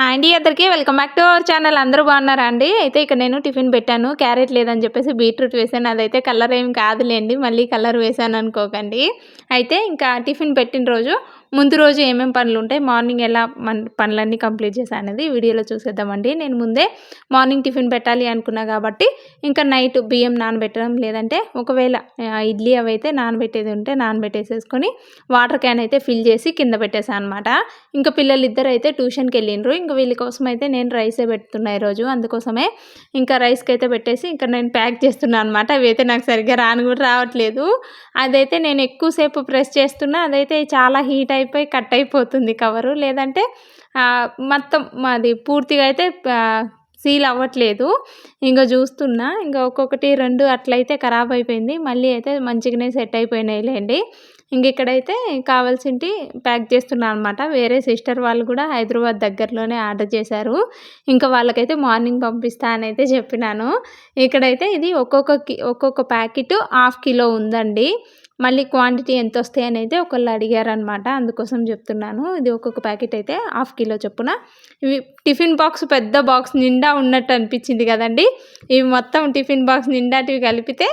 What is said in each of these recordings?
Hi అండి అందరికీ. Welcome back to our channel. అందరూ బాగున్నారా అండి అయితే ఇక్కడ నేను టిఫిన్ పెట్టాను. క్యారెట్ లేదని చెప్పేసి బీట్రూట్ వేసాను. అదైతే కలర్ ఏం కాదులేండి. మళ్ళీ కలర్ వేసాను అనుకోకండి. అయితే ఇంకా టిఫిన్ పెట్టిన రోజు ముందు రోజు ఏమేమి పనులు ఉంటాయి మార్నింగ్ ఎలా మన పనులన్నీ కంప్లీట్ చేశాను అనేది వీడియోలో చూసేద్దామండి. నేను ముందే మార్నింగ్ టిఫిన్ పెట్టాలి అనుకున్నా కాబట్టి ఇంకా నైట్ బియ్యం నానబెట్టడం లేదంటే ఒకవేళ ఇడ్లీ అవి అయితే నానబెట్టేది ఉంటే నానబెట్టేసేసుకొని వాటర్ క్యాన్ అయితే ఫిల్ చేసి కింద పెట్టేశాను అనమాట ఇంకా పిల్లలు ఇద్దరు అయితే ట్యూషన్కి వెళ్ళిండ్రు. ఇంకా వీళ్ళ కోసం అయితే నేను రైసే పెడుతున్నా ఈరోజు. అందుకోసమే ఇంకా రైస్కి అయితే పెట్టేసి ఇంకా నేను ప్యాక్ చేస్తున్నాను అనమాట అవి అయితే నాకు సరిగ్గా రాను కూడా రావట్లేదు. అదైతే నేను ఎక్కువసేపు ప్రెస్ చేస్తున్నా. అదైతే చాలా హీట్ అయిపోయి కట్ అయిపోతుంది కవరు. లేదంటే మొత్తం మాది పూర్తిగా అయితే సీల్ అవ్వట్లేదు. ఇంకా చూస్తున్నా ఇంకా ఒక్కొక్కటి రెండు అట్లయితే ఖరాబ్ అయిపోయింది. మళ్ళీ అయితే మంచిగానే సెట్ అయిపోయినాయి లేండి. ఇంక ఇక్కడైతే కావాల్సింటి ప్యాక్ చేస్తున్నాను అనమాట వేరే సిస్టర్ వాళ్ళు కూడా హైదరాబాద్ దగ్గరలోనే ఆర్డర్ చేశారు. ఇంకా వాళ్ళకైతే మార్నింగ్ పంపిస్తా అని అయితే చెప్పినాను. ఇక్కడైతే ఇది ఒక్కొక్క ఒక్కొక్క ప్యాకెట్ హాఫ్ కిలో ఉందండి. మళ్ళీ క్వాంటిటీ ఎంత వస్తాయి అని అయితే ఒకళ్ళు అడిగారనమాట అందుకోసం చెప్తున్నాను. ఇది ఒక్కొక్క ప్యాకెట్ అయితే హాఫ్ కిలో చొప్పున. ఇవి టిఫిన్ బాక్స్ పెద్ద బాక్స్ నిండా ఉన్నట్టు అనిపించింది కదండి. ఇవి మొత్తం టిఫిన్ బాక్స్ నిండాటివి కలిపితే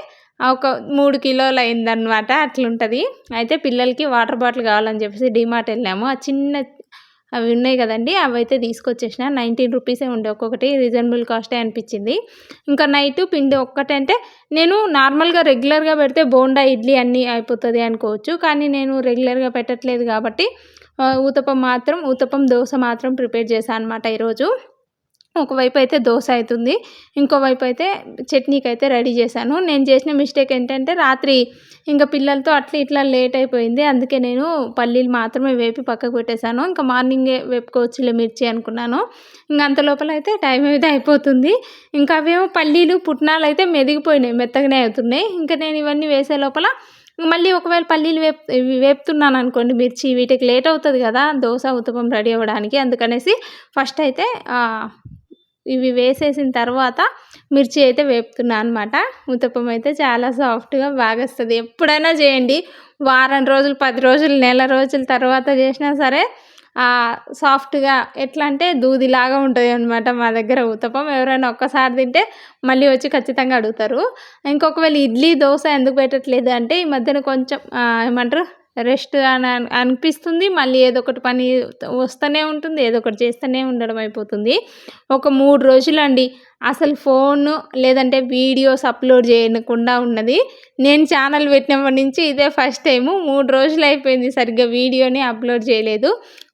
ఒక మూడు కిలోలు అయిందనమాట అట్లుంటుంది. అయితే పిల్లలకి వాటర్ బాటిల్ కావాలని చెప్పేసి డిమార్ట్ వెళ్ళాము. ఆ చిన్న అవి ఉన్నాయి కదండి అవి అయితే తీసుకొచ్చేసిన. నైన్టీన్ రూపీసే ఉండే ఒక్కొక్కటి రీజనబుల్ కాస్టే అనిపించింది. ఇంకా నైట్ పిండి ఒక్కటే అంటే నేను నార్మల్గా రెగ్యులర్గా పెడితే బోండా ఇడ్లీ అన్నీ అయిపోతుంది అనుకోవచ్చు. కానీ నేను రెగ్యులర్గా పెట్టట్లేదు కాబట్టి ఊతపం మాత్రం ఊతపం దోశ మాత్రం ప్రిపేర్ చేశాను అనమాట ఈరోజు. ఒకవైపు అయితే దోశ అవుతుంది ఇంకోవైపు అయితే చట్నీకి అయితే రెడీ చేశాను. నేను చేసిన మిస్టేక్ ఏంటంటే రాత్రి ఇంకా పిల్లలతో అట్లా ఇట్లా లేట్ అయిపోయింది అందుకే నేను పల్లీలు మాత్రమే వేపి పక్కకు పెట్టేశాను. ఇంకా మార్నింగే వేపుకోవచ్చులే మిర్చి అనుకున్నాను. ఇంకా అంత లోపల అయితే టైం అయితే అయిపోతుంది. ఇంకా అవేమో పల్లీలు పుట్నాలు అయితే మెదిగిపోయినాయి మెత్తగానే అవుతున్నాయి. ఇంకా నేను ఇవన్నీ వేసే లోపల మళ్ళీ ఒకవేళ పల్లీలు వేపు వేపుతున్నాను అనుకోండి మిర్చి వీటికి లేట్ అవుతుంది కదా దోశ ఉత్తపం రెడీ అవ్వడానికి. అందుకనేసి ఫస్ట్ అయితే ఇవి వేసేసిన తర్వాత మిర్చి అయితే వేపుతున్నాను అనమాట ఉత్తప్పం అయితే చాలా సాఫ్ట్గా బాగా వస్తుంది. ఎప్పుడైనా చేయండి. వారం రోజులు పది రోజులు నెల రోజుల తర్వాత చేసినా సరే సాఫ్ట్గా ఎట్లా అంటే దూదిలాగా ఉంటుంది అనమాట మా దగ్గర ఉత్తపం ఎవరైనా ఒక్కసారి తింటే మళ్ళీ వచ్చి ఖచ్చితంగా అడుగుతారు. ఇంకొకవేళ ఇడ్లీ దోశ ఎందుకు పెట్టట్లేదు అంటే ఈ మధ్యన కొంచెం ఏమంటారు? రెస్ట్ అని అనిపిస్తుంది. మళ్ళీ ఏదో ఒకటి పని వస్తూనే ఉంటుంది. ఏదో ఒకటి చేస్తూనే ఉండడం అయిపోతుంది. ఒక మూడు రోజులు అండి అసలు ఫోన్ లేదంటే వీడియోస్ అప్లోడ్ చేయకుండా ఉన్నది. నేను ఛానల్ పెట్టినప్పటి నుంచి ఇదే ఫస్ట్ టైము. మూడు రోజులు అయిపోయింది సరిగ్గా వీడియోని అప్లోడ్ చేయలేదు.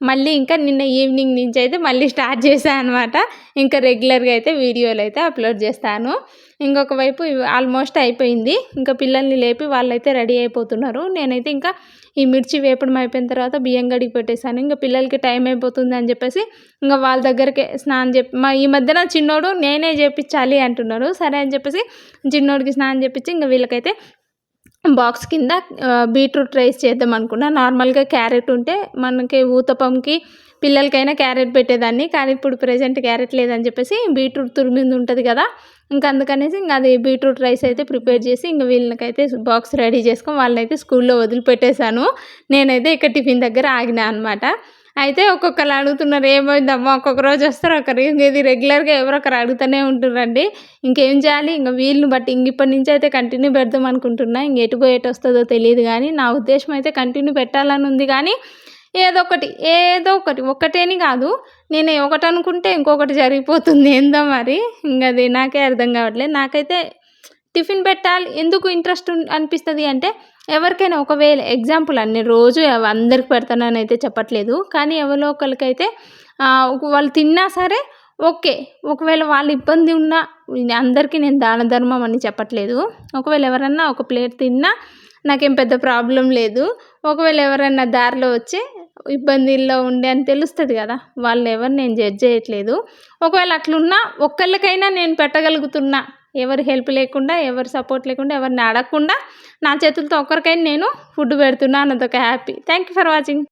మళ్ళీ ఇంకా నిన్న ఈవినింగ్ నుంచి అయితే మళ్ళీ స్టార్ట్ చేశాను అనమాట ఇంకా రెగ్యులర్గా అయితే వీడియోలు అయితే అప్లోడ్ చేస్తాను. ఇంకొక వైపు ఆల్మోస్ట్ అయిపోయింది. ఇంకా పిల్లల్ని లేపి వాళ్ళైతే రెడీ అయిపోతున్నారు. నేనైతే ఇంకా ఈ మిర్చి వేపడం అయిపోయిన తర్వాత బియ్యం గడికి పెట్టేశాను. ఇంకా పిల్లలకి టైం అయిపోతుంది అని చెప్పేసి ఇంకా వాళ్ళ దగ్గరికి స్నానం చెప్పి మా ఈ మధ్యన చిన్నోడు నేనే చేపించాలి అంటున్నారు. సరే అని చెప్పేసి చిన్నోడికి స్నానం చేయించి ఇంకా వీళ్ళకైతే బాక్స్ కింద బీట్రూట్ రైస్ చేద్దాం అనుకున్నా. నార్మల్గా క్యారెట్ ఉంటే మనకి ఊతపంకి పిల్లలకైనా క్యారెట్ పెట్టేదాన్ని. కానీ ఇప్పుడు ప్రజెంట్ క్యారెట్ లేదని చెప్పేసి బీట్రూట్ తురిమింది ఉంటుంది కదా. ఇంకా అందుకనేసి ఇంకా అది బీట్రూట్ రైస్ అయితే ప్రిపేర్ చేసి ఇంకా వీళ్ళకైతే బాక్స్ రెడీ చేసుకొని వాళ్ళనైతే స్కూల్లో వదిలిపెట్టేశాను. నేనైతే ఇక్కడ టిఫిన్ దగ్గర ఆగినా అనమాట అయితే ఒక్కొక్కరు అడుగుతున్నారు ఏమైందమ్మా? ఒక్కొక్క రోజు వస్తారు ఒకరు ఇది రెగ్యులర్గా ఎవరొకరు అడుగుతూనే ఉంటున్నారండి ఇంకేం చేయాలి? ఇంకా వీళ్ళని బట్టి ఇంక ఇప్పటి నుంచి అయితే కంటిన్యూ పెడదాం అనుకుంటున్నా. ఇంక ఎటు పోయేట వస్తుందో తెలియదు కానీ నా ఉద్దేశం అయితే కంటిన్యూ పెట్టాలని ఉంది కానీ ఏదో ఒకటి ఏదో ఒకటి ఒక్కటేని కాదు. నేను ఒకటి అనుకుంటే ఇంకొకటి జరిగిపోతుంది. ఏందో మరి? ఇంకా అది నాకే అర్థం కావట్లేదు. నాకైతే టిఫిన్ పెట్టాలి. ఎందుకు ఇంట్రెస్ట్ అనిపిస్తుంది అంటే ఎవరికైనా ఒకవేళ ఎగ్జాంపుల్ అన్ని రోజు అందరికి పెడతానని అయితే చెప్పట్లేదు. కానీ ఎవరో ఒకరికైతే వాళ్ళు తిన్నా సరే ఓకే. ఒకవేళ వాళ్ళు ఇబ్బంది ఉన్నా అందరికీ నేను దాన ధర్మం అని చెప్పట్లేదు. ఒకవేళ ఎవరన్నా ఒక ప్లేట్ తిన్నా నాకేం పెద్ద ప్రాబ్లం లేదు. ఒకవేళ ఎవరైనా దారిలో వచ్చి ఇబ్బందిల్లో ఉండే అని తెలుస్తుంది కదా వాళ్ళు ఎవరు నేను జడ్జ్ చేయట్లేదు. ఒకవేళ అట్లున్నా ఒక్కళ్ళకైనా నేను పెట్టగలుగుతున్నా. ఎవరి హెల్ప్ లేకుండా ఎవరి సపోర్ట్ లేకుండా ఎవరిని అడగకుండా నా చేతులతో ఒక్కరికైనా నేను ఫుడ్ పెడుతున్నాను. అదొక happy. Thank you for watching